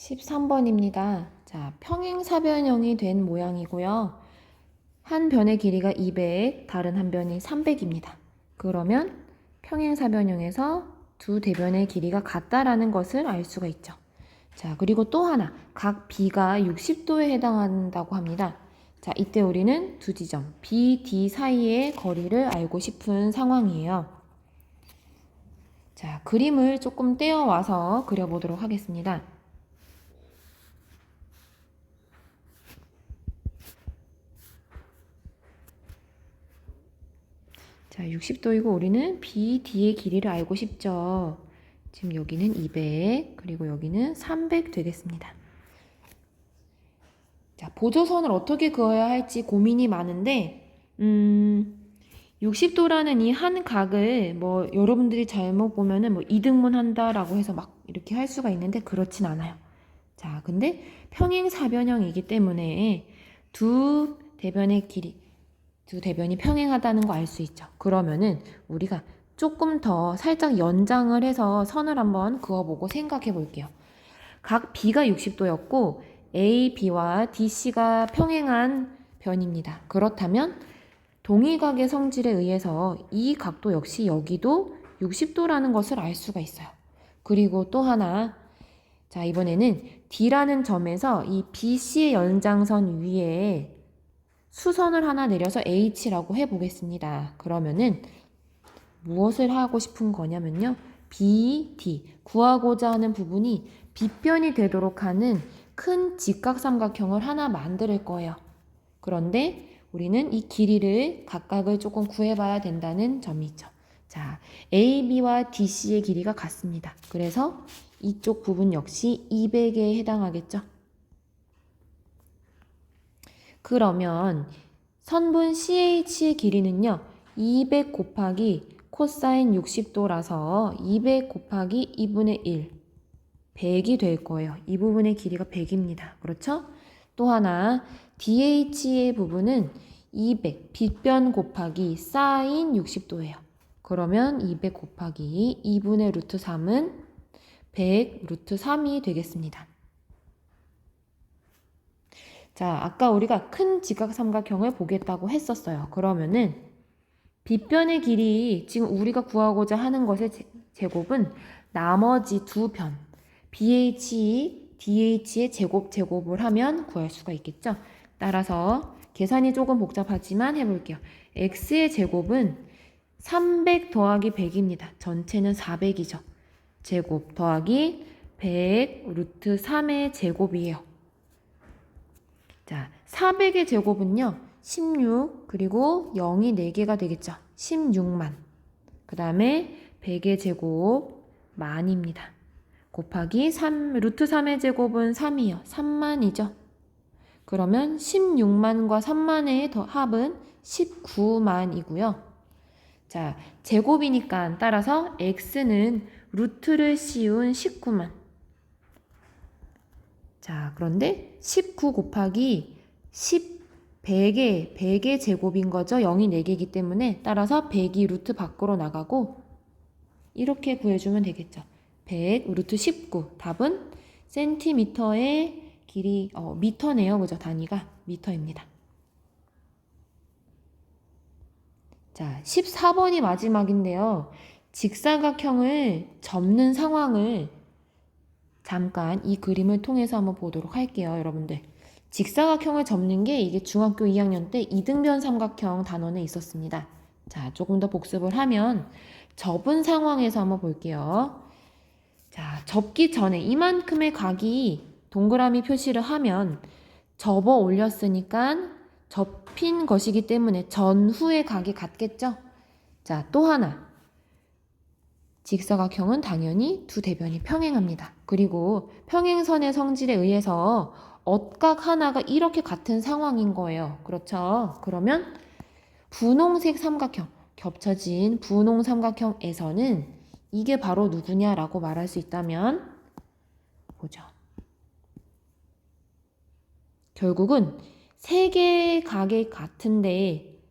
13번입니다. 자, 평행사변형이 된 모양이고요. 한 변의 길이가 200, 다른 한 변이 300입니다. 그러면 평행사변형에서 두 대변의 길이가 같다라는 것을 알 수가 있죠. 자, 그리고 또 하나, 각 B가 60도에 해당한다고 합니다. 자, 이때 우리는 두 지점, B, D 사이의 거리를 알고 싶은 상황이에요. 자, 그림을 조금 떼어와서 그려보도록 하겠습니다. 자, 60도이고 우리는 BD의 길이를 알고 싶죠. 지금 여기는 200, 그리고 여기는 300 되겠습니다. 자, 보조선을 어떻게 그어야 할지 고민이 많은데, 음, 60도라는 이 한 각을 뭐 여러분들이 잘못 보면은 뭐 이등분 한다라고 해서 막 이렇게 할 수가 있는데 그렇진 않아요. 자, 근데 평행 사변형이기 때문에 두 대변의 길이, 두 대변이 평행하다는 거 알 수 있죠. 그러면은 우리가 조금 더 살짝 연장을 해서 선을 한번 그어보고 생각해 볼게요. 각 B가 60도였고 A, B와 DC가 평행한 변입니다. 그렇다면 동일각의 성질에 의해서 이 각도 역시 여기도 60도라는 것을 알 수가 있어요. 그리고 또 하나, 자, 이번에는 D라는 점에서 이 BC의 연장선 위에 수선을 하나 내려서 H라고 해보겠습니다. 그러면은 무엇을 하고 싶은 거냐면요. BD, 구하고자 하는 부분이 빗변이 되도록 하는 큰 직각삼각형을 하나 만들 거예요. 그런데 우리는 이 길이를 각각을 조금 구해봐야 된다는 점이 있죠. 자, AB와 DC의 길이가 같습니다. 그래서 이쪽 부분 역시 200에 해당하겠죠. 그러면 선분 CH의 길이는요. 200 곱하기 코사인 60도라서 200 곱하기 2분의 1 100이 될 거예요. 이 부분의 길이가 100입니다. 그렇죠? 또 하나 DH의 부분은 200 빗변 곱하기 사인 60도예요. 그러면 200 곱하기 2분의 루트 3은 100 루트 3이 되겠습니다. 자, 아까 우리가 큰 직각삼각형을 보겠다고 했었어요. 그러면은 빗변의 길이 지금 우리가 구하고자 하는 것의 제곱은 나머지 두 변, BH, DH의 제곱 제곱을 하면 구할 수가 있겠죠. 따라서 계산이 조금 복잡하지만 해볼게요. x의 제곱은 300 더하기 100입니다. 전체는 400이죠. 제곱 더하기 100 루트 3의 제곱이에요. 자, 400의 제곱은요. 16 그리고 0이 4개가 되겠죠. 16만. 그 다음에 100의 제곱 만입니다. 곱하기 3 루트 3의 제곱은 3이요. 3만이죠. 그러면 16만과 3만의 더 합은 19만이고요. 자, 제곱이니까 따라서 x는 루트를 씌운 19만. 자, 그런데 19 곱하기 10, 100의, 100의 제곱인 거죠. 0이 4개이기 때문에 따라서 100이 루트 밖으로 나가고 이렇게 구해주면 되겠죠. 100 루트 19. 답은 센티미터의 길이, 어, 미터네요. 그죠? 단위가 미터입니다. 자, 14번이 마지막인데요. 직사각형을 접는 상황을 잠깐 이 그림을 통해서 한번 보도록 할게요, 여러분들. 직사각형을 접는 게 이게 중학교 2학년 때 이등변 삼각형 단원에 있었습니다. 자, 조금 더 복습을 하면 접은 상황에서 한번 볼게요. 자, 접기 전에 이만큼의 각이 동그라미 표시를 하면 접어 올렸으니까 접힌 것이기 때문에 전후의 각이 같겠죠? 자, 또 하나. 직사각형은 당연히 두 대변이 평행합니다. 그리고 평행선의 성질에 의해서 엇각 하나가 이렇게 같은 상황인 거예요. 그렇죠? 그러면 분홍색 삼각형, 겹쳐진 분홍 삼각형에서는 이게 바로 누구냐라고 말할 수 있다면 보죠. 결국은 세 개의 각이 같은데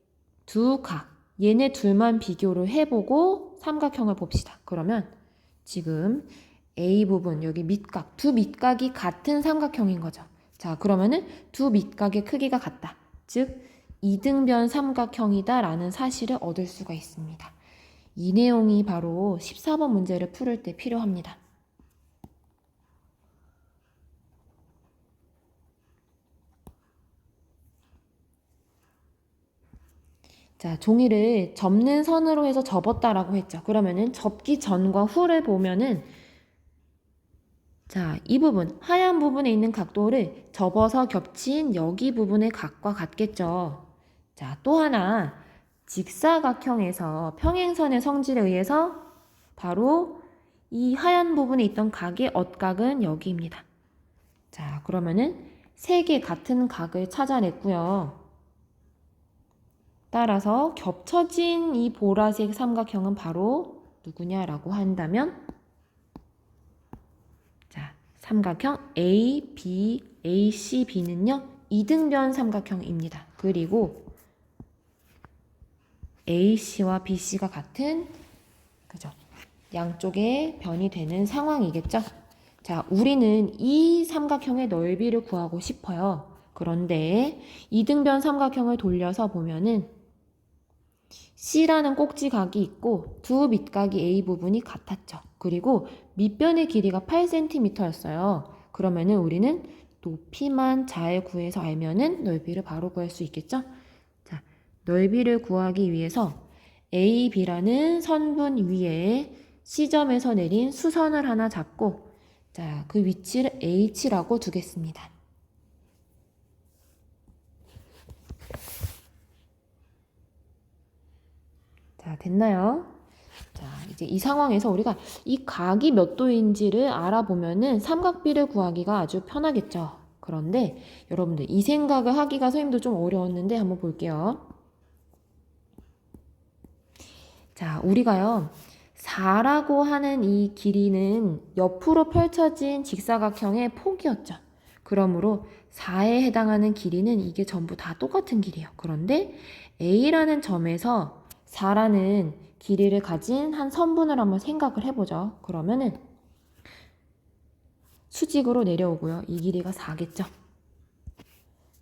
두 각, 얘네 둘만 비교를 해보고 삼각형을 봅시다. 그러면 지금 A 부분, 여기 밑각, 두 밑각이 같은 삼각형인 거죠. 자, 그러면은 두 밑각의 크기가 같다. 즉, 이등변 삼각형이다 라는 사실을 얻을 수가 있습니다. 이 내용이 바로 14번 문제를 풀을 때 필요합니다. 자, 종이를 접는 선으로 해서 접었다라고 했죠. 그러면은 접기 전과 후를 보면은 자, 이 부분, 하얀 부분에 있는 각도를 접어서 겹친 여기 부분의 각과 같겠죠. 자, 또 하나, 직사각형에서 평행선의 성질에 의해서 바로 이 하얀 부분에 있던 각의 엇각은 여기입니다. 자, 그러면은 세 개 같은 각을 찾아냈고요. 따라서 겹쳐진 이 보라색 삼각형은 바로 누구냐라고 한다면 자, 삼각형 A, B, A, C, B는요. 이등변 삼각형입니다. 그리고 AC와 BC가 같은 그죠? 양쪽에 변이 되는 상황이겠죠? 자, 우리는 이 삼각형의 넓이를 구하고 싶어요. 그런데 이등변 삼각형을 돌려서 보면은 C라는 꼭지각이 있고 두 밑각이 A 부분이 같았죠. 그리고 밑변의 길이가 8cm였어요. 그러면은 우리는 높이만 잘 구해서 알면은 넓이를 바로 구할 수 있겠죠? 자, 넓이를 구하기 위해서 A, B라는 선분 위에 C점에서 내린 수선을 하나 잡고 자, 그 위치를 H라고 두겠습니다. 자, 됐나요? 자, 이제 이 상황에서 우리가 이 각이 몇 도인지를 알아보면은 삼각비를 구하기가 아주 편하겠죠. 그런데 여러분들 이 생각을 하기가 선생님도 좀 어려웠는데 한번 볼게요. 자, 우리가요. 4라고 하는 이 길이는 옆으로 펼쳐진 직사각형의 폭이었죠. 그러므로 4에 해당하는 길이는 이게 전부 다 똑같은 길이에요. 그런데 A라는 점에서 4라는 길이를 가진 한 선분을 한번 생각을 해보죠. 그러면은 수직으로 내려오고요. 이 길이가 4겠죠.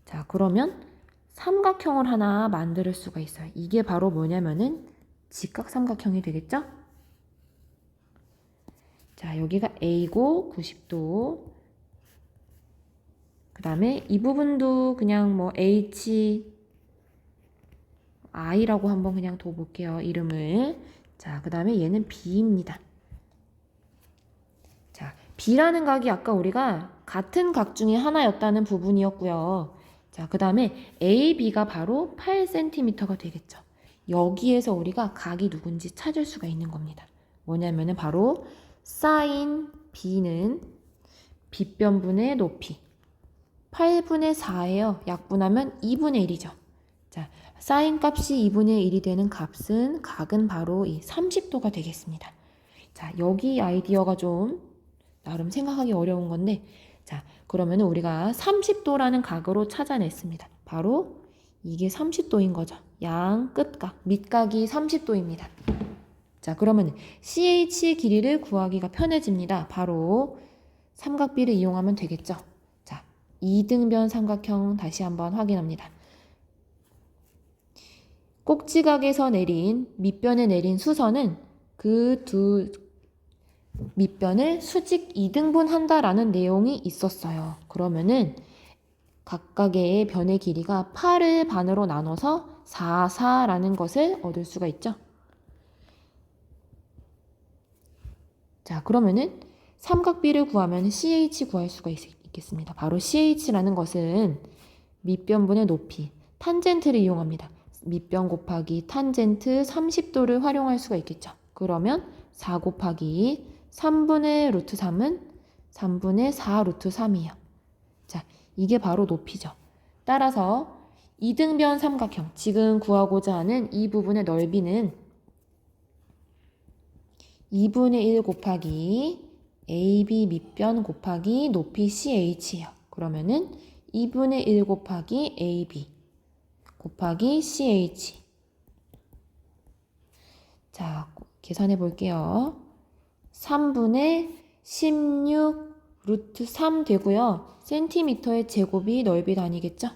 자, 그러면 삼각형을 하나 만들 수가 있어요. 이게 바로 뭐냐면은 직각삼각형이 되겠죠? 자, 여기가 A고 90도. 그 다음에 이 부분도 그냥 뭐 H, I라고 한번 그냥 둬볼게요. 이름을. 자, 그 다음에 얘는 B입니다. 자, B라는 각이 아까 우리가 같은 각 중에 하나였다는 부분이었고요. 자, 그 다음에 AB가 바로 8cm가 되겠죠. 여기에서 우리가 각이 누군지 찾을 수가 있는 겁니다. 뭐냐면은 바로 사인 B는 빗변분의 높이 8분의 4예요. 약분하면 2분의 1이죠. 자, 사인 값이 2분의 1이 되는 값은 각은 바로 이 30도가 되겠습니다. 자, 여기 아이디어가 좀 나름 생각하기 어려운 건데 자, 그러면 우리가 30도라는 각으로 찾아냈습니다. 바로 이게 30도인 거죠. 양 끝각, 밑각이 30도입니다. 자, 그러면 CH 길이를 구하기가 편해집니다. 바로 삼각비를 이용하면 되겠죠. 자, 이등변 삼각형 다시 한번 확인합니다. 꼭지각에서 내린 밑변에 내린 수선은 그 두 밑변을 수직 2등분 한다라는 내용이 있었어요. 그러면은 각각의 변의 길이가 8을 반으로 나눠서 4, 4라는 것을 얻을 수가 있죠. 자, 그러면은 삼각비를 구하면 CH 구할 수가 있, 겠습니다 바로 CH라는 것은 밑변분의 높이, 탄젠트를 이용합니다. 밑변 곱하기 탄젠트 30도를 활용할 수가 있겠죠. 그러면 4 곱하기 3분의 루트 3은 3분의 4 루트 3이에요. 자, 이게 바로 높이죠. 따라서 이등변 삼각형, 지금 구하고자 하는 이 부분의 넓이는 2분의 1 곱하기 AB 밑변 곱하기 높이 CH예요. 그러면은 2분의 1 곱하기 AB 곱하기 CH. 자, 계산해 볼게요. 3분의 16 루트 3 되고요. 센티미터의 제곱이 넓이 단위겠죠?